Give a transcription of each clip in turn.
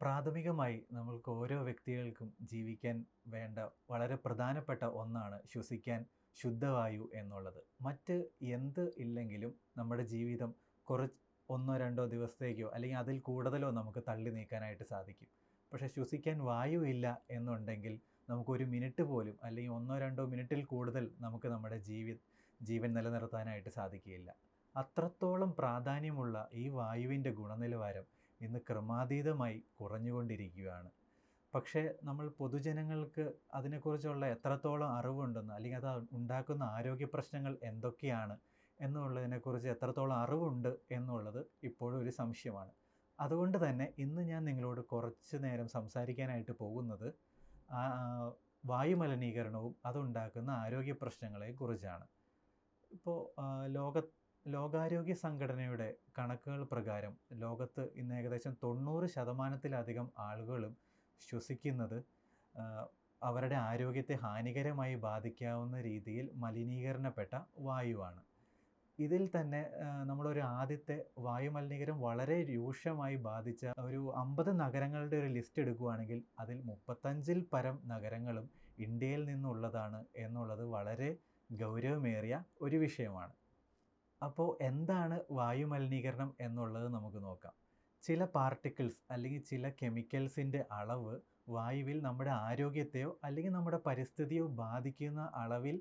പ്രാഥമികമായി നമ്മൾക്ക് ഓരോ വ്യക്തികൾക്കും ജീവിക്കാൻ വേണ്ട വളരെ പ്രധാനപ്പെട്ട ഒന്നാണ് ശ്വസിക്കാൻ ശുദ്ധവായു എന്നുള്ളത്. മറ്റ് എന്ത് ഇല്ലെങ്കിലും നമ്മുടെ ജീവിതം കുറച്ച് ഒന്നോ രണ്ടോ ദിവസത്തേക്കോ അല്ലെങ്കിൽ അതിൽ കൂടുതലോ നമുക്ക് തള്ളി നീക്കാനായിട്ട് സാധിക്കും. പക്ഷേ ശ്വസിക്കാൻ വായു ഇല്ല എന്നുണ്ടെങ്കിൽ നമുക്കൊരു മിനിറ്റ് പോലും അല്ലെങ്കിൽ ഒന്നോ രണ്ടോ മിനിറ്റിൽ കൂടുതൽ നമുക്ക് നമ്മുടെ ജീവി ജീവൻ നിലനിർത്താനായിട്ട് സാധിക്കുകയില്ല. അത്രത്തോളം പ്രാധാന്യമുള്ള ഈ വായുവിന്റെ ഗുണനിലവാരം ഇന്ന് ക്രമാതീതമായി കുറഞ്ഞുകൊണ്ടിരിക്കുകയാണ്. പക്ഷേ നമ്മൾ പൊതുജനങ്ങൾക്ക് അതിനെക്കുറിച്ചുള്ള എത്രത്തോളം അറിവുണ്ടെന്ന് അല്ലെങ്കിൽ അത് ഉണ്ടാക്കുന്ന ആരോഗ്യ പ്രശ്നങ്ങൾ എന്തൊക്കെയാണ് എന്നുള്ളതിനെക്കുറിച്ച് എത്രത്തോളം അറിവുണ്ട് എന്നുള്ളത് ഇപ്പോഴും ഒരു സംശയമാണ്. അതുകൊണ്ട് തന്നെ ഇന്ന് ഞാൻ നിങ്ങളോട് കുറച്ച് നേരം സംസാരിക്കാനായിട്ട് പോകുന്നത് വായുമലിനീകരണവും അതുണ്ടാക്കുന്ന ആരോഗ്യ പ്രശ്നങ്ങളെക്കുറിച്ചാണ്. ഇപ്പോൾ ലോക ലോകാരോഗ്യ സംഘടനയുടെ കണക്കുകൾ പ്രകാരം ലോകത്ത് ഇന്ന് ഏകദേശം തൊണ്ണൂറ് ശതമാനത്തിലധികം ആളുകളും ശ്വസിക്കുന്നത് അവരുടെ ആരോഗ്യത്തെ ഹാനികരമായി ബാധിക്കാവുന്ന രീതിയിൽ മലിനീകരണപ്പെട്ട വായുവാണ്. ഇതിൽ തന്നെ നമ്മളൊരു ആദ്യത്തെ വായുമലിനീകരണം വളരെ രൂക്ഷമായി ബാധിച്ച ഒരു അമ്പത് നഗരങ്ങളുടെ ഒരു ലിസ്റ്റ് എടുക്കുകയാണെങ്കിൽ അതിൽ മുപ്പത്തഞ്ചിൽ പരം നഗരങ്ങളും ഇന്ത്യയിൽ നിന്നുള്ളതാണ് എന്നുള്ളത് വളരെ ഗൗരവമേറിയ ഒരു വിഷയമാണ്. അപ്പോൾ എന്താണ് വായുമലിനീകരണം എന്നുള്ളത് നമുക്ക് നോക്കാം. ചില പാർട്ടിക്കിൾസ് അല്ലെങ്കിൽ ചില കെമിക്കൽസിന്റെ അളവ് വായുവിൽ നമ്മുടെ ആരോഗ്യത്തെയോ അല്ലെങ്കിൽ നമ്മുടെ പരിസ്ഥിതിയോ ബാധിക്കുന്ന അളവിൽ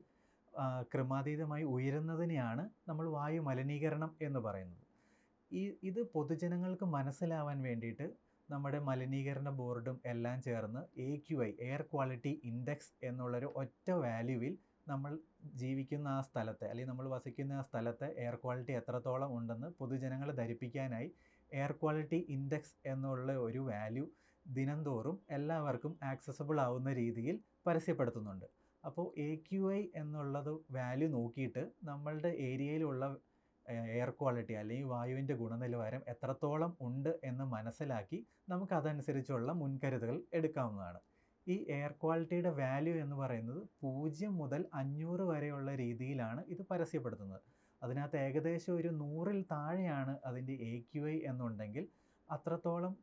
ക്രമാതീതമായി ഉയരുന്നതിനെയാണ് നമ്മൾ വായു മലിനീകരണം എന്ന് പറയുന്നത്. ഈ ഇത് പൊതുജനങ്ങൾക്ക് മനസ്സിലാവാൻ വേണ്ടിയിട്ട് നമ്മുടെ മലിനീകരണ ബോർഡും എല്ലാം ചേർന്ന് A Q I air quality index എന്നുള്ളൊരു ഒറ്റ വാല്യൂവിൽ നമ്മൾ ജീവിക്കുന്ന ആ സ്ഥലത്തെ അല്ലെങ്കിൽ നമ്മൾ വസിക്കുന്ന ആ സ്ഥലത്തെ എയർ ക്വാളിറ്റി എത്രത്തോളം ഉണ്ടെന്ന് പൊതുജനങ്ങളെ ധരിപ്പിക്കാനായി എയർ ക്വാളിറ്റി ഇൻഡെക്സ് എന്നുള്ള ഒരു വാല്യൂ ദിനംതോറും എല്ലാവർക്കും ആക്സസബിൾ ആവുന്ന രീതിയിൽ പരസ്യപ്പെടുത്തുന്നുണ്ട്. അപ്പോൾ എ ക്യു ഐ എന്നുള്ളത് വാല്യൂ നോക്കിയിട്ട് നമ്മളുടെ ഏരിയയിലുള്ള എയർ ക്വാളിറ്റി അല്ലെങ്കിൽ വായുവിന്റെ ഗുണനിലവാരം എത്രത്തോളം ഉണ്ട് എന്ന് മനസ്സിലാക്കി നമുക്ക് അതനുസരിച്ചുള്ള എടുക്കാവുന്നതാണ്. ഈ എയർ ക്വാളിറ്റിയുടെ വാല്യൂ എന്ന് പറയുന്നത് പൂജ്യം മുതൽ അഞ്ഞൂറ് വരെയുള്ള രീതിയിലാണ് ഇത് പരസ്യപ്പെടുത്തുന്നത്. അതിനകത്ത് ഏകദേശം ഒരു നൂറിൽ താഴെയാണ് അതിന്റെ എ ക്യു ഐ എന്നുണ്ടെങ്കിൽ അത്രത്തോളം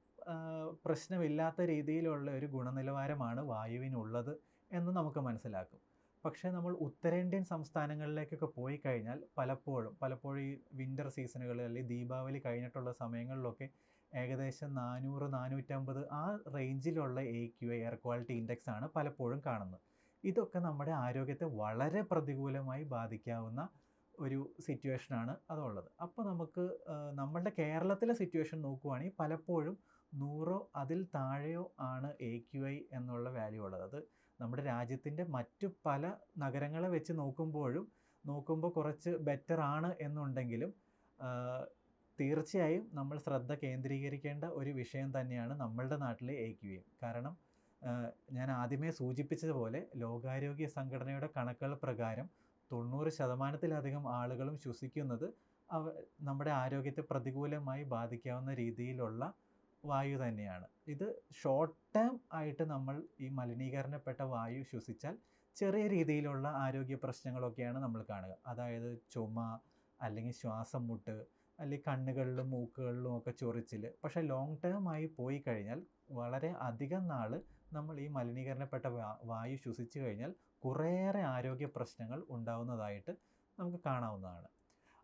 പ്രശ്നമില്ലാത്ത രീതിയിലുള്ള ഒരു ഗുണനിലവാരമാണ് വായുവിനുള്ളത് എന്ന് നമുക്ക് മനസ്സിലാക്കും. പക്ഷേ നമ്മൾ ഉത്തരേന്ത്യൻ സംസ്ഥാനങ്ങളിലേക്കൊക്കെ പോയി കഴിഞ്ഞാൽ പലപ്പോഴും പലപ്പോഴും ഈ വിന്റർ സീസണുകളിൽ അല്ലെങ്കിൽ ദീപാവലി കഴിഞ്ഞിട്ടുള്ള സമയങ്ങളിലൊക്കെ ഏകദേശം നാനൂറ് നാനൂറ്റമ്പത് ആ റേഞ്ചിലുള്ള A Q air quality index ആണ് പലപ്പോഴും കാണുന്നത്. ഇതൊക്കെ നമ്മുടെ ആരോഗ്യത്തെ വളരെ പ്രതികൂലമായി ബാധിക്കാവുന്ന ഒരു സിറ്റുവേഷനാണ് അതുള്ളത്. അപ്പോൾ നമുക്ക് നമ്മളുടെ കേരളത്തിലെ സിറ്റുവേഷൻ നോക്കുവാണെങ്കിൽ പലപ്പോഴും നൂറോ അതിൽ താഴെയോ ആണ് എ ക്യു ഐ എന്നുള്ള വാല്യൂ ഉള്ളത്. അത് നമ്മുടെ രാജ്യത്തിന്റെ മറ്റു പല നഗരങ്ങളെ വെച്ച് നോക്കുമ്പോഴും നോക്കുമ്പോൾ കുറച്ച് ബെറ്റർ ആണ് എന്നുണ്ടെങ്കിലും തീർച്ചയായും നമ്മൾ ശ്രദ്ധ കേന്ദ്രീകരിക്കേണ്ട ഒരു വിഷയം തന്നെയാണ് നമ്മളുടെ നാട്ടിലെ എ ക്യു എം കാരണം ഞാൻ ആദ്യമേ സൂചിപ്പിച്ചതുപോലെ ലോകാരോഗ്യ സംഘടനയുടെ കണക്കുകൾ പ്രകാരം തൊണ്ണൂറ് ശതമാനത്തിലധികം ആളുകളും ശ്വസിക്കുന്നത് അവ നമ്മുടെ ആരോഗ്യത്തെ പ്രതികൂലമായി ബാധിക്കാവുന്ന രീതിയിലുള്ള വായു തന്നെയാണ്. ഇത് ഷോർട്ട് ടേം ആയിട്ട് നമ്മൾ ഈ മലിനീകരണപ്പെട്ട വായു ശ്വസിച്ചാൽ ചെറിയ രീതിയിലുള്ള ആരോഗ്യ പ്രശ്നങ്ങളൊക്കെയാണ് നമ്മൾ കാണുക. അതായത് ചുമ അല്ലെങ്കിൽ ശ്വാസം മുട്ട് അല്ലെങ്കിൽ കണ്ണുകളിലും മൂക്കുകളിലും ഒക്കെ ചൊറിച്ചിൽ പക്ഷേ ലോങ് ടേം ആയി പോയി കഴിഞ്ഞാൽ വളരെ അധികം നാൾ നമ്മൾ ഈ മലിനീകരണപ്പെട്ട വായു ശ്വസിച്ചു കഴിഞ്ഞാൽ കുറേയേറെ ആരോഗ്യ പ്രശ്നങ്ങൾ ഉണ്ടാവുന്നതായിട്ട് നമുക്ക് കാണാവുന്നതാണ്.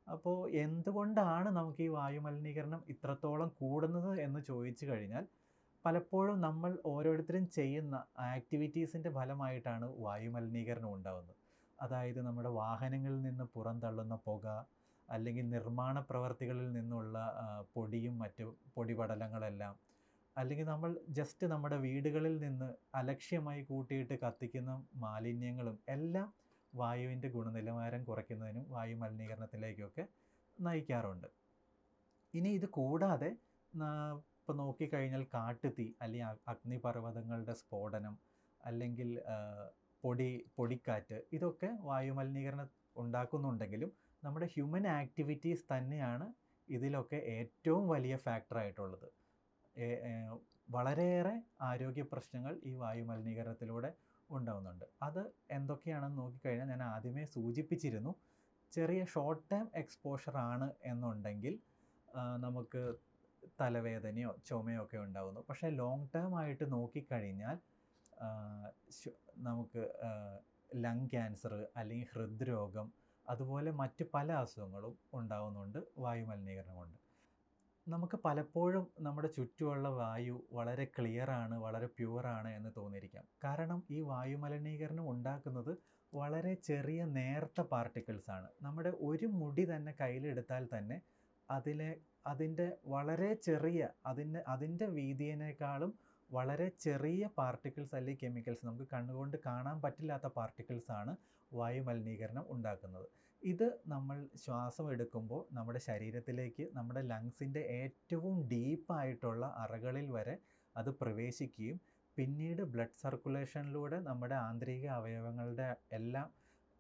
അപ്പോൾ എന്തുകൊണ്ടാണ് നമുക്ക് ഈ വായു മലിനീകരണം ഇത്രത്തോളം കൂടുന്നത് എന്ന് ചോദിച്ചു കഴിഞ്ഞാൽ പലപ്പോഴും നമ്മൾ ഓരോരുത്തരും ചെയ്യുന്ന ആക്ടിവിറ്റീസിന്റെ ഫലമായിട്ടാണ് വായു മലിനീകരണം ഉണ്ടാകുന്നത് അതായത് നമ്മുടെ വാഹനങ്ങളിൽ നിന്ന് പുറന്തള്ളുന്ന പുക അല്ലെങ്കിൽ നിർമ്മാണ പ്രവർത്തികളിൽ നിന്നുള്ള പൊടിയും മറ്റു പൊടിപടലങ്ങളെല്ലാം അല്ലെങ്കിൽ നമ്മൾ ജസ്റ്റ് നമ്മുടെ വീടുകളിൽ നിന്ന് അലക്ഷ്യമായി കൂട്ടിയിട്ട് കത്തിക്കുന്ന മാലിന്യങ്ങളും എല്ലാം വായുവിന്റെ ഗുണനിലവാരം കുറയ്ക്കുന്നതിനും വായു മലിനീകരണത്തിലേക്കൊക്കെ നയിക്കാറുണ്ട്. ഇനി ഇത് കൂടാതെ ഇപ്പോൾ നോക്കിക്കഴിഞ്ഞാൽ കാട്ടുതീ അല്ലെങ്കിൽ അഗ്നിപർവതങ്ങളുടെ സ്ഫോടനം അല്ലെങ്കിൽ പൊടി പൊടിക്കാറ്റ് ഇതൊക്കെ വായു മലിനീകരണം ഉണ്ടാക്കുന്നുണ്ടെങ്കിലും നമ്മുടെ ഹ്യൂമൻ ആക്ടിവിറ്റീസ് തന്നെയാണ് ഇതിലൊക്കെ ഏറ്റവും വലിയ ഫാക്ടറായിട്ടുള്ളത് വളരെയേറെ ആരോഗ്യ പ്രശ്നങ്ങൾ ഈ വായു മലിനീകരണത്തിലൂടെ ഉണ്ടാവുന്നുണ്ട്. അത് എന്തൊക്കെയാണെന്ന് നോക്കിക്കഴിഞ്ഞാൽ ഞാൻ ആദ്യമേ സൂചിപ്പിച്ചിരുന്നു ചെറിയ ഷോർട്ട് ടൈം എക്സ്പോഷർ ആണ് എന്നുണ്ടെങ്കിൽ നമുക്ക് തലവേദനയോ ചുമയോ ഒക്കെ ഉണ്ടാകുന്നു പക്ഷേ ലോങ് ടേം ആയിട്ട് നോക്കിക്കഴിഞ്ഞാൽ നമുക്ക് ലങ് ക്യാൻസർ അല്ലെങ്കിൽ ഹൃദ്രോഗം അതുപോലെ മറ്റ് പല അസുഖങ്ങളും ഉണ്ടാകുന്നുണ്ട് വായുമലിനീകരണം കൊണ്ട് നമുക്ക് പലപ്പോഴും നമ്മുടെ ചുറ്റുമുള്ള വായു വളരെ ക്ലിയർ ആണ് വളരെ പ്യുവർ ആണ് എന്ന് തോന്നിയിരിക്കാം. കാരണം ഈ വായുമലിനീകരണം ഉണ്ടാക്കുന്നത് വളരെ ചെറിയ നേർത്ത പാർട്ടിക്കിൾസ് ആണ്. നമ്മുടെ ഒരു മുടി തന്നെ കയ്യിലെടുത്താൽ തന്നെ അതിലെ അതിന്റെ വളരെ ചെറിയ അതിന്റെ അതിന്റെ വീതിയേക്കാളും വളരെ ചെറിയ പാർട്ടിക്കിൾസ് അല്ലെങ്കിൽ കെമിക്കൽസ് നമുക്ക് കണ്ണുകൊണ്ട് കാണാൻ പറ്റില്ലാത്ത പാർട്ടിക്കിൾസ് ആണ് വായു മലിനീകരണം ഉണ്ടാക്കുന്നത്. ഇത് നമ്മൾ ശ്വാസം എടുക്കുമ്പോൾ നമ്മുടെ ശരീരത്തിലേക്ക് നമ്മുടെ ലങ്സിന്റെ ഏറ്റവും ഡീപ്പായിട്ടുള്ള അറകളിൽ വരെ അത് പ്രവേശിക്കുകയും പിന്നീട് ബ്ലഡ് സർക്കുലേഷനിലൂടെ നമ്മുടെ ആന്തരിക അവയവങ്ങളുടെ എല്ലാം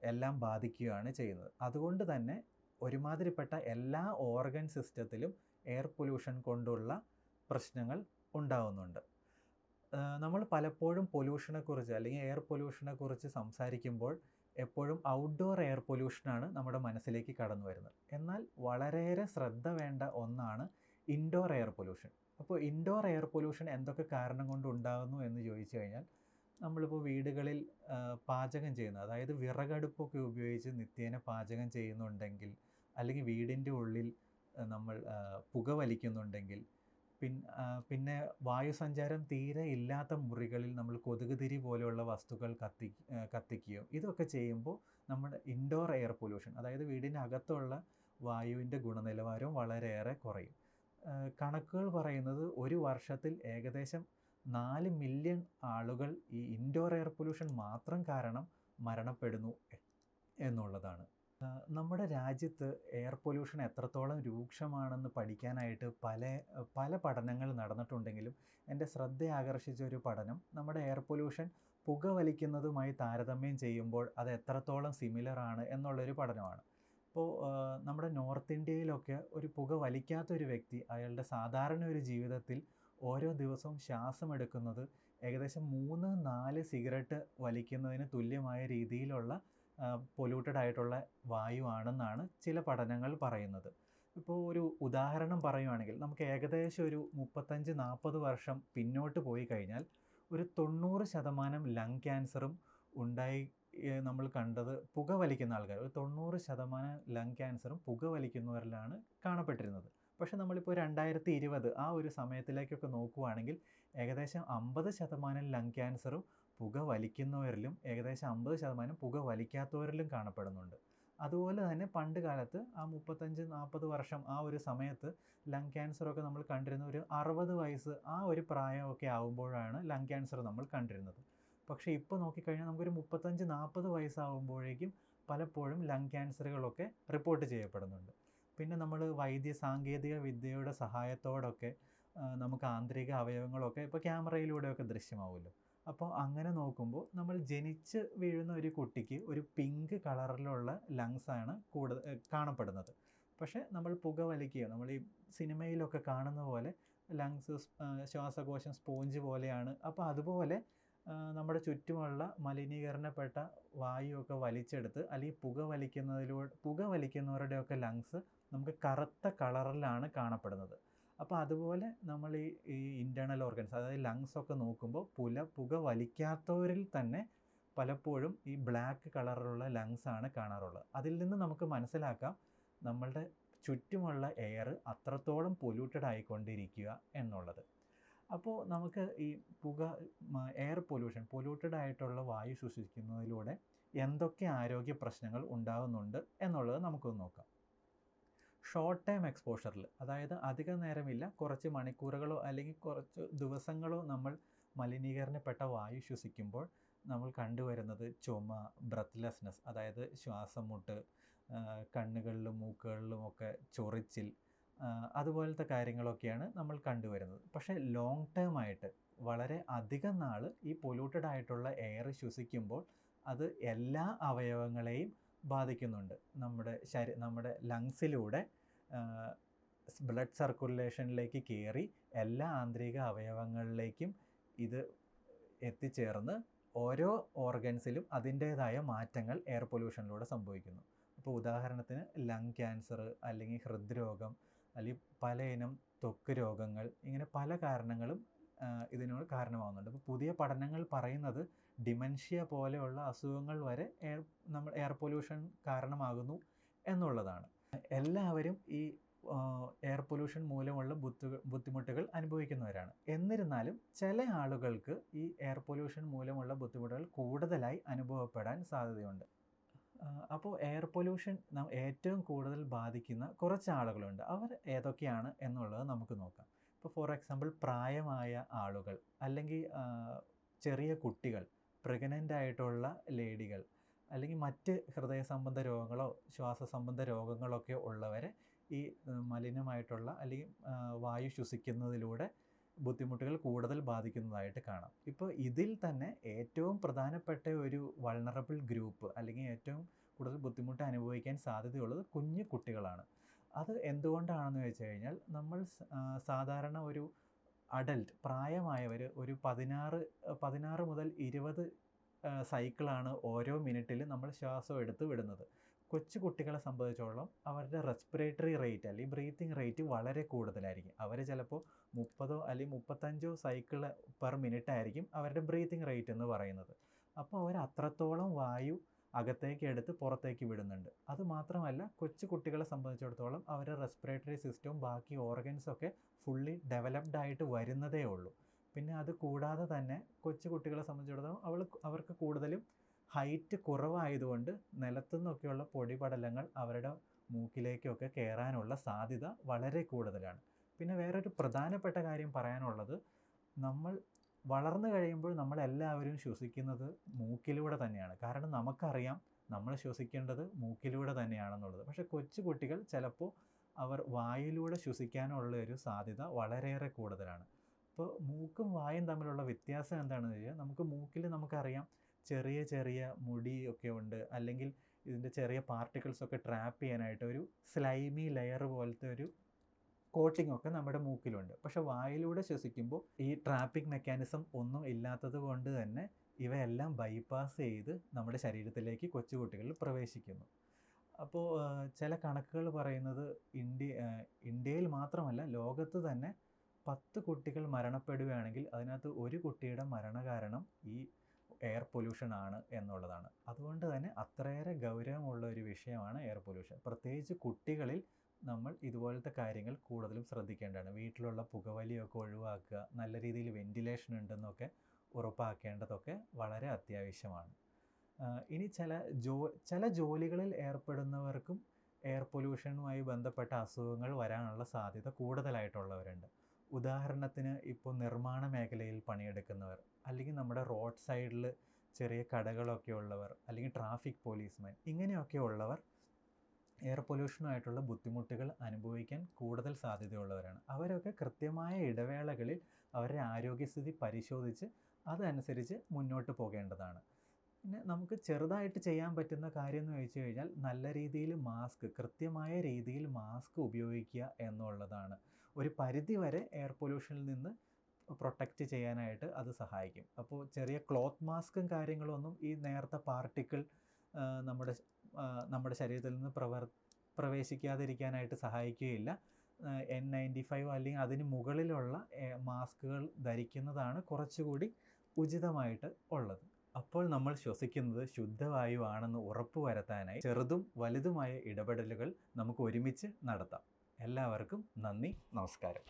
എല്ലാം ബാധിക്കുകയാണ് ചെയ്യുന്നത്. അതുകൊണ്ട് തന്നെ ഒരുമാതിരിപ്പെട്ട എല്ലാ ഓർഗൻ സിസ്റ്റത്തിലും എയർ പൊല്യൂഷൻ കൊണ്ടുള്ള പ്രശ്നങ്ങൾ ഉണ്ടാവുന്നുണ്ട്. നമ്മൾ പലപ്പോഴും പൊല്യൂഷനെക്കുറിച്ച് അല്ലെങ്കിൽ എയർ പൊല്യൂഷനെക്കുറിച്ച് സംസാരിക്കുമ്പോൾ എപ്പോഴും ഔട്ട്ഡോർ എയർ പൊല്യൂഷനാണ് നമ്മുടെ മനസ്സിലേക്ക് കടന്നു വരുന്നത്. എന്നാൽ വളരെയേറെ ശ്രദ്ധ വേണ്ട ഒന്നാണ് ഇൻഡോർ എയർ പൊല്യൂഷൻ അപ്പോൾ ഇൻഡോർ എയർ പൊല്യൂഷൻ എന്തൊക്കെ കാരണം കൊണ്ട് ഉണ്ടാകുന്നു എന്ന് ചോദിച്ചു കഴിഞ്ഞാൽ നമ്മളിപ്പോൾ വീടുകളിൽ പാചകം ചെയ്യുന്ന അതായത് വിറകടുപ്പൊക്കെ ഉപയോഗിച്ച് നിത്യേന പാചകം ചെയ്യുന്നുണ്ടെങ്കിൽ അല്ലെങ്കിൽ വീടിന്റെ ഉള്ളിൽ നമ്മൾ പുക വലിക്കുന്നുണ്ടെങ്കിൽ പിന്നെ വായുസഞ്ചാരം തീരെ ഇല്ലാത്ത മുറികളിൽ നമ്മൾ കൊതുക് തിരി പോലെയുള്ള വസ്തുക്കൾ കത്തി കത്തിക്കുകയോ ഇതൊക്കെ ചെയ്യുമ്പോൾ നമ്മുടെ ഇൻഡോർ എയർ പൊല്യൂഷൻ അതായത് വീടിന്റെ അകത്തുള്ള വായുവിന്റെ ഗുണനിലവാരവും വളരെയേറെ കുറയും. കണക്കുകൾ പറയുന്നത് ഒരു വർഷത്തിൽ ഏകദേശം നാല് മില്യൺ ആളുകൾ ഈ ഇൻഡോർ എയർ പൊല്യൂഷൻ മാത്രം കാരണം മരണപ്പെടുന്നു എന്നുള്ളതാണ്. നമ്മുടെ രാജ്യത്ത് എയർ പൊല്യൂഷൻ എത്രത്തോളം രൂക്ഷമാണെന്ന് പഠിക്കാനായിട്ട് പല പല പഠനങ്ങൾ നടന്നിട്ടുണ്ടെങ്കിലും എന്റെ ശ്രദ്ധ ആകർഷിച്ച ഒരു പഠനം നമ്മുടെ എയർ പൊല്യൂഷൻ പുക വലിക്കുന്നതുമായി താരതമ്യം ചെയ്യുമ്പോൾ അത് എത്രത്തോളം സിമിലർ ആണ് എന്നുള്ളൊരു പഠനമാണ്. ഇപ്പോൾ നമ്മുടെ നോർത്ത് ഇന്ത്യയിലൊക്കെ ഒരു പുക വലിക്കാത്ത ഒരു വ്യക്തി അയാളുടെ സാധാരണ ഒരു ജീവിതത്തിൽ ഓരോ ദിവസവും ശ്വാസം എടുക്കുന്നത് ഏകദേശം മൂന്ന് നാല് സിഗരറ്റ് വലിക്കുന്നതിന് തുല്യമായ രീതിയിലുള്ള പൊല്യൂട്ടഡ് ആയിട്ടുള്ള വായു ആണെന്നാണ് ചില പഠനങ്ങൾ പറയുന്നത്. ഇപ്പോൾ ഒരു ഉദാഹരണം പറയുവാണെങ്കിൽ നമുക്ക് ഏകദേശം ഒരു മുപ്പത്തഞ്ച് നാൽപ്പത് വർഷം പിന്നോട്ട് പോയി കഴിഞ്ഞാൽ ഒരു തൊണ്ണൂറ് ശതമാനം ലങ് ക്യാൻസറും ഉണ്ടായി നമ്മൾ കണ്ടത് പുക വലിക്കുന്ന ആൾക്കാർ. ഒരു തൊണ്ണൂറ് ശതമാനം ലങ് ക്യാൻസറും പുക വലിക്കുന്നവരിലാണ് കാണപ്പെട്ടിരുന്നത്. പക്ഷേ നമ്മളിപ്പോൾ രണ്ടായിരത്തി ഇരുപത് ആ ഒരു സമയത്തിലേക്കൊക്കെ നോക്കുവാണെങ്കിൽ ഏകദേശം അമ്പത് ശതമാനം ലങ് ക്യാൻസറും പുക വലിക്കുന്നവരിലും ഏകദേശം അമ്പത് ശതമാനം പുക വലിക്കാത്തവരിലും കാണപ്പെടുന്നുണ്ട്. അതുപോലെ തന്നെ പണ്ട് കാലത്ത് ആ മുപ്പത്തഞ്ച് നാൽപ്പത് വർഷം ആ ഒരു സമയത്ത് ലങ് ക്യാൻസറൊക്കെ നമ്മൾ കണ്ടിരുന്ന ഒരു അറുപത് വയസ്സ് ആ ഒരു പ്രായമൊക്കെ ആകുമ്പോഴാണ് ലങ് ക്യാൻസർ നമ്മൾ കണ്ടിരുന്നത്. പക്ഷേ ഇപ്പോൾ നോക്കിക്കഴിഞ്ഞാൽ നമുക്കൊരു മുപ്പത്തഞ്ച് നാൽപ്പത് വയസ്സാകുമ്പോഴേക്കും പലപ്പോഴും ലങ് ക്യാൻസറുകളൊക്കെ റിപ്പോർട്ട് ചെയ്യപ്പെടുന്നുണ്ട്. പിന്നെ നമ്മൾ വൈദ്യ സാങ്കേതിക വിദ്യയുടെ സഹായത്തോടൊക്കെ നമുക്ക് ആന്തരിക അവയവങ്ങളൊക്കെ ഇപ്പോൾ ക്യാമറയിലൂടെയൊക്കെ ദൃശ്യമാവുമല്ലോ. അപ്പോൾ അങ്ങനെ നോക്കുമ്പോൾ നമ്മൾ ജനിച്ച് വീഴുന്ന ഒരു കുട്ടിക്ക് ഒരു പിങ്ക് കളറിലുള്ള ലങ്സ് ആണ് കൂടുതൽ കാണപ്പെടുന്നത്. പക്ഷേ നമ്മൾ പുക വലിക്കുകയോ നമ്മൾ ഈ സിനിമയിലൊക്കെ കാണുന്ന പോലെ ലങ്സ് ശ്വാസകോശം സ്പോഞ്ച് പോലെയാണ്. അപ്പോൾ അതുപോലെ നമ്മുടെ ചുറ്റുമുള്ള മലിനീകരണപ്പെട്ട വായുവൊക്കെ വലിച്ചെടുത്ത് അല്ലെങ്കിൽ പുക വലിക്കുന്നതിലൂടെ പുക വലിക്കുന്നവരുടെയൊക്കെ ലങ്സ് നമുക്ക് കറുത്ത കളറിലാണ് കാണപ്പെടുന്നത്. അപ്പോൾ അതുപോലെ നമ്മൾ ഈ ഈ ഇന്റേർണൽ ഓർഗൻസ് അതായത് ലങ്സ് ഒക്കെ നോക്കുമ്പോൾ പുല പുക വലിക്കാത്തവരിൽ തന്നെ പലപ്പോഴും ഈ ബ്ലാക്ക് കളറിലുള്ള ലങ്സ് ആണ് കാണാറുള്ളത്. അതിൽ നിന്ന് നമുക്ക് മനസ്സിലാക്കാം നമ്മളുടെ ചുറ്റുമുള്ള എയർ അത്രത്തോളം പൊല്യൂട്ടഡ് ആയിക്കൊണ്ടിരിക്കുക എന്നുള്ളത്. അപ്പോൾ നമുക്ക് ഈ പുക എയർ പൊല്യൂഷൻ പൊല്യൂട്ടഡ് ആയിട്ടുള്ള വായു ശ്വസിക്കുന്നതിലൂടെ എന്തൊക്കെ ആരോഗ്യ പ്രശ്നങ്ങൾ ഉണ്ടാകുന്നുണ്ട് എന്നുള്ളത് നമുക്കൊന്ന് നോക്കാം. ഷോർട്ട് ടൈം എക്സ്പോഷറിൽ അതായത് അധിക നേരമില്ല. കുറച്ച് മണിക്കൂറുകളോ അല്ലെങ്കിൽ കുറച്ച് ദിവസങ്ങളോ നമ്മൾ മലിനീകരണപ്പെട്ട വായു ശ്വസിക്കുമ്പോൾ നമ്മൾ കണ്ടുവരുന്നത് ചുമ ബ്രത്ത്ലെസ്നെസ് അതായത് ശ്വാസം മുട്ട് കണ്ണുകളിലും മൂക്കുകളിലും ഒക്കെ ചൊറിച്ചിൽ അതുപോലത്തെ കാര്യങ്ങളൊക്കെയാണ് നമ്മൾ കണ്ടുവരുന്നത്. പക്ഷേ ലോങ് ടേം ആയിട്ട് വളരെ അധികം നാൾ ഈ പൊല്യൂട്ടഡ് ആയിട്ടുള്ള എയർ ശ്വസിക്കുമ്പോൾ അത് എല്ലാ അവയവങ്ങളെയും ബാധിക്കുന്നുണ്ട്. നമ്മുടെ ശരീ നമ്മുടെ ലങ്സിലൂടെ ബ്ലഡ് സർക്കുലേഷനിലേക്ക് കയറി എല്ലാ ആന്തരിക അവയവങ്ങളിലേക്കും ഇത് എത്തിച്ചേർന്ന് ഓരോ ഓർഗൻസിലും അതിന്റേതായ മാറ്റങ്ങൾ എയർ പൊല്യൂഷനിലൂടെ സംഭവിക്കുന്നു. അപ്പോൾ ഉദാഹരണത്തിന് ലങ് ക്യാൻസർ അല്ലെങ്കിൽ ഹൃദ്രോഗം അല്ലെങ്കിൽ പലയിനം ത്വക്ക് രോഗങ്ങൾ ഇങ്ങനെ പല കാരണങ്ങളും ഇതിനോട് കാരണമാകുന്നുണ്ട് അപ്പോൾ പുതിയ പഠനങ്ങൾ പറയുന്നത് ഡിമെൻഷ്യ പോലെയുള്ള അസുഖങ്ങൾ വരെ എയർ നമ്മൾ എയർ പൊല്യൂഷൻ കാരണമാകുന്നു എന്നുള്ളതാണ്. എല്ലാവരും ഈ എയർ പൊല്യൂഷൻ മൂലമുള്ള ബുദ്ധി ബുദ്ധിമുട്ടുകൾ അനുഭവിക്കുന്നവരാണ്. എന്നിരുന്നാലും ചില ആളുകൾക്ക് ഈ എയർ പൊല്യൂഷൻ മൂലമുള്ള ബുദ്ധിമുട്ടുകൾ കൂടുതലായി അനുഭവപ്പെടാൻ സാധ്യതയുണ്ട്. അപ്പോൾ എയർ പൊല്യൂഷൻ ഏറ്റവും കൂടുതൽ ബാധിക്കുന്ന കുറച്ച് ആളുകളുണ്ട്. അവർ ഏതൊക്കെയാണ് എന്നുള്ളത് നമുക്ക് നോക്കാം. ഇപ്പോൾ ഫോർ എക്സാമ്പിൾ പ്രായമായ ആളുകൾ അല്ലെങ്കിൽ ചെറിയ കുട്ടികൾ പ്രഗ്നന്റ് ആയിട്ടുള്ള ലേഡികൾ അല്ലെങ്കിൽ മറ്റ് ഹൃദയ സംബന്ധ രോഗങ്ങളോ ശ്വാസ സംബന്ധ രോഗങ്ങളൊക്കെ ഉള്ളവരെ ഈ മലിനമായിട്ടുള്ള അല്ലെങ്കിൽ വായു ശ്വസിക്കുന്നതിലൂടെ ബുദ്ധിമുട്ടുകൾ കൂടുതൽ ബാധിക്കുന്നതായിട്ട് കാണാം. ഇപ്പോൾ ഇതിൽ തന്നെ ഏറ്റവും പ്രധാനപ്പെട്ട ഒരു വൾണറബിൾ ഗ്രൂപ്പ് അല്ലെങ്കിൽ ഏറ്റവും കൂടുതൽ ബുദ്ധിമുട്ട് അനുഭവിക്കാൻ സാധ്യതയുള്ളത് കുഞ്ഞു കുട്ടികളാണ്. അത് എന്തുകൊണ്ടാണെന്ന് വെച്ച് കഴിഞ്ഞാൽ നമ്മൾ സാധാരണ ഒരു അഡൽട്ട് പ്രായമായവർ ഒരു പതിനാറ് പതിനാറ് മുതൽ ഇരുപത് സൈക്കിളാണ് ഓരോ മിനിറ്റിൽ നമ്മൾ ശ്വാസം എടുത്ത് വിടുന്നത്. കൊച്ചു കുട്ടികളെ സംബന്ധിച്ചോളം അവരുടെ റെസ്പിറേറ്ററി റേറ്റ് അല്ലെങ്കിൽ ബ്രീത്തിങ് റേറ്റ് വളരെ കൂടുതലായിരിക്കും. അവർ ചിലപ്പോൾ മുപ്പതോ അല്ലെങ്കിൽ മുപ്പത്തഞ്ചോ സൈക്കിൾ പെർ മിനിറ്റ് ആയിരിക്കും അവരുടെ ബ്രീത്തിങ് റേറ്റ് എന്ന് പറയുന്നത്. അപ്പോൾ അവർ അത്രത്തോളം വായു അകത്തേക്ക് എടുത്ത് പുറത്തേക്ക് വിടുന്നുണ്ട്. അത് മാത്രമല്ല കൊച്ചു കുട്ടികളെ സംബന്ധിച്ചിടത്തോളം അവരുടെ റെസ്പിറേറ്ററി സിസ്റ്റവും ബാക്കി ഓർഗൻസൊക്കെ ഫുള്ളി ഡെവലപ്ഡ് ആയിട്ട് വരുന്നതേ ഉള്ളൂ. പിന്നെ അത് കൂടാതെ തന്നെ കൊച്ചു കുട്ടികളെ സംബന്ധിച്ചിടത്തോളം അവൾ അവർക്ക് കൂടുതലും ഹൈറ്റ് കുറവായതുകൊണ്ട് നിലത്തു നിന്നൊക്കെയുള്ള പൊടിപടലങ്ങൾ അവരുടെ മൂക്കിലേക്കൊക്കെ കയറാനുള്ള സാധ്യത വളരെ കൂടുതലാണ്. പിന്നെ വേറൊരു പ്രധാനപ്പെട്ട കാര്യം പറയാനുള്ളത് നമ്മൾ വളർന്നു കഴിയുമ്പോൾ നമ്മളെല്ലാവരും ശ്വസിക്കുന്നത് മൂക്കിലൂടെ തന്നെയാണ്. കാരണം നമുക്കറിയാം നമ്മൾ ശ്വസിക്കേണ്ടത് മൂക്കിലൂടെ തന്നെയാണെന്നുള്ളത്. പക്ഷേ കൊച്ചു കുട്ടികൾ ചിലപ്പോൾ അവർ വായിലൂടെ ശ്വസിക്കാനുള്ള ഒരു സാധ്യത വളരെയേറെ കൂടുതലാണ്. അപ്പോൾ മൂക്കും വായും തമ്മിലുള്ള വ്യത്യാസം എന്താണെന്ന് വെച്ചാൽ നമുക്ക് മൂക്കിൽ നമുക്കറിയാം ചെറിയ ചെറിയ മുടി ഒക്കെ ഉണ്ട്. അല്ലെങ്കിൽ ഇതിന്റെ ചെറിയ പാർട്ടിക്കിൾസ് ഒക്കെ ട്രാപ്പ് ചെയ്യാനായിട്ട് ഒരു സ്ലൈമി ലെയർ പോലത്തെ ഒരു കോട്ടിംഗ് ഒക്കെ നമ്മുടെ മൂക്കിലുണ്ട്. പക്ഷെ വായിലൂടെ ശ്വസിക്കുമ്പോൾ ഈ ട്രാപ്പിംഗ് മെക്കാനിസം ഒന്നും ഇല്ലാത്തത് കൊണ്ട് തന്നെ ഇവയെല്ലാം ബൈപ്പാസ് ചെയ്ത് നമ്മുടെ ശരീരത്തിലേക്ക് കൊച്ചുകുട്ടികളിൽ പ്രവേശിക്കുന്നു. അപ്പോൾ ചില കണക്കുകൾ പറയുന്നത് ഇന്ത്യ ഇന്ത്യയിൽ മാത്രമല്ല ലോകത്ത് തന്നെ പത്ത് കുട്ടികൾ മരണപ്പെടുകയാണെങ്കിൽ അതിനകത്ത് ഒരു കുട്ടിയുടെ മരണകാരണം ഈ എയർ പൊല്യൂഷൻ ആണ് എന്നുള്ളതാണ്. അതുകൊണ്ട് തന്നെ അത്രയേറെ ഗൗരവമുള്ള ഒരു വിഷയമാണ് എയർ പൊല്യൂഷൻ. പ്രത്യേകിച്ച് കുട്ടികളിൽ നമ്മൾ ഇതുപോലത്തെ കാര്യങ്ങൾ കൂടുതലും ശ്രദ്ധിക്കേണ്ടതാണ്. വീട്ടിലുള്ള പുകവലിയൊക്കെ ഒഴിവാക്കുക നല്ല രീതിയിൽ വെന്റിലേഷൻ ഉണ്ടെന്നൊക്കെ ഉറപ്പാക്കേണ്ടതൊക്കെ വളരെ അത്യാവശ്യമാണ്. ഇനി ചില ജോ ചില ജോലികളിൽ ഏർപ്പെടുന്നവർക്കും എയർ പൊല്യൂഷനുമായി ബന്ധപ്പെട്ട അസുഖങ്ങൾ വരാനുള്ള സാധ്യത കൂടുതലായിട്ടുള്ളവരുണ്ട്. ഉദാഹരണത്തിന് ഇപ്പോൾ നിർമ്മാണ മേഖലയിൽ പണിയെടുക്കുന്നവർ അല്ലെങ്കിൽ നമ്മുടെ റോഡ് സൈഡിൽ ചെറിയ കടകളൊക്കെ ഉള്ളവർ അല്ലെങ്കിൽ ട്രാഫിക് പോലീസ്മാൻ ഇങ്ങനെയൊക്കെ ഉള്ളവർ എയർ പൊല്യൂഷനുമായിട്ടുള്ള ബുദ്ധിമുട്ടുകൾ അനുഭവിക്കാൻ കൂടുതൽ സാധ്യതയുള്ളവരാണ്. അവരൊക്കെ കൃത്യമായ ഇടവേളകളിൽ അവരുടെ ആരോഗ്യസ്ഥിതി പരിശോധിച്ച് അതനുസരിച്ച് മുന്നോട്ട് പോകേണ്ടതാണ്. പിന്നെ നമുക്ക് ചെറുതായിട്ട് ചെയ്യാൻ പറ്റുന്ന കാര്യം എന്ന് ചോദിച്ചു കഴിഞ്ഞാൽ നല്ല രീതിയിൽ മാസ്ക് കൃത്യമായ രീതിയിൽ മാസ്ക് ഉപയോഗിക്കുക എന്നുള്ളതാണ്. ഒരു പരിധി വരെ എയർ പൊല്യൂഷനിൽ നിന്ന് പ്രൊട്ടക്റ്റ് ചെയ്യാനായിട്ട് അത് സഹായിക്കും. അപ്പോൾ ചെറിയ ക്ലോത്ത് മാസ്കും കാര്യങ്ങളൊന്നും ഈ നേരത്തെ പാർട്ടിക്കിൾ നമ്മുടെ നമ്മുടെ ശരീരത്തിൽ നിന്ന് പ്രവർ പ്രവേശിക്കാതിരിക്കാനായിട്ട് സഹായിക്കുകയില്ല. എൻ നയന്റി ഫൈവ് അല്ലെങ്കിൽ അതിന് മുകളിലുള്ള മാസ്കുകൾ ധരിക്കുന്നതാണ് കുറച്ചുകൂടി ഉചിതമായിട്ട് ഉള്ളത്. അപ്പോൾ നമ്മൾ ശ്വസിക്കുന്നത് ശുദ്ധവായു ആണെന്ന് ഉറപ്പുവരുത്താനായി ചെറുതും വലുതുമായ ഇടപെടലുകൾ നമുക്ക് ഒരുമിച്ച് നടത്താം. എല്ലാവർക്കും നന്ദി നമസ്കാരം.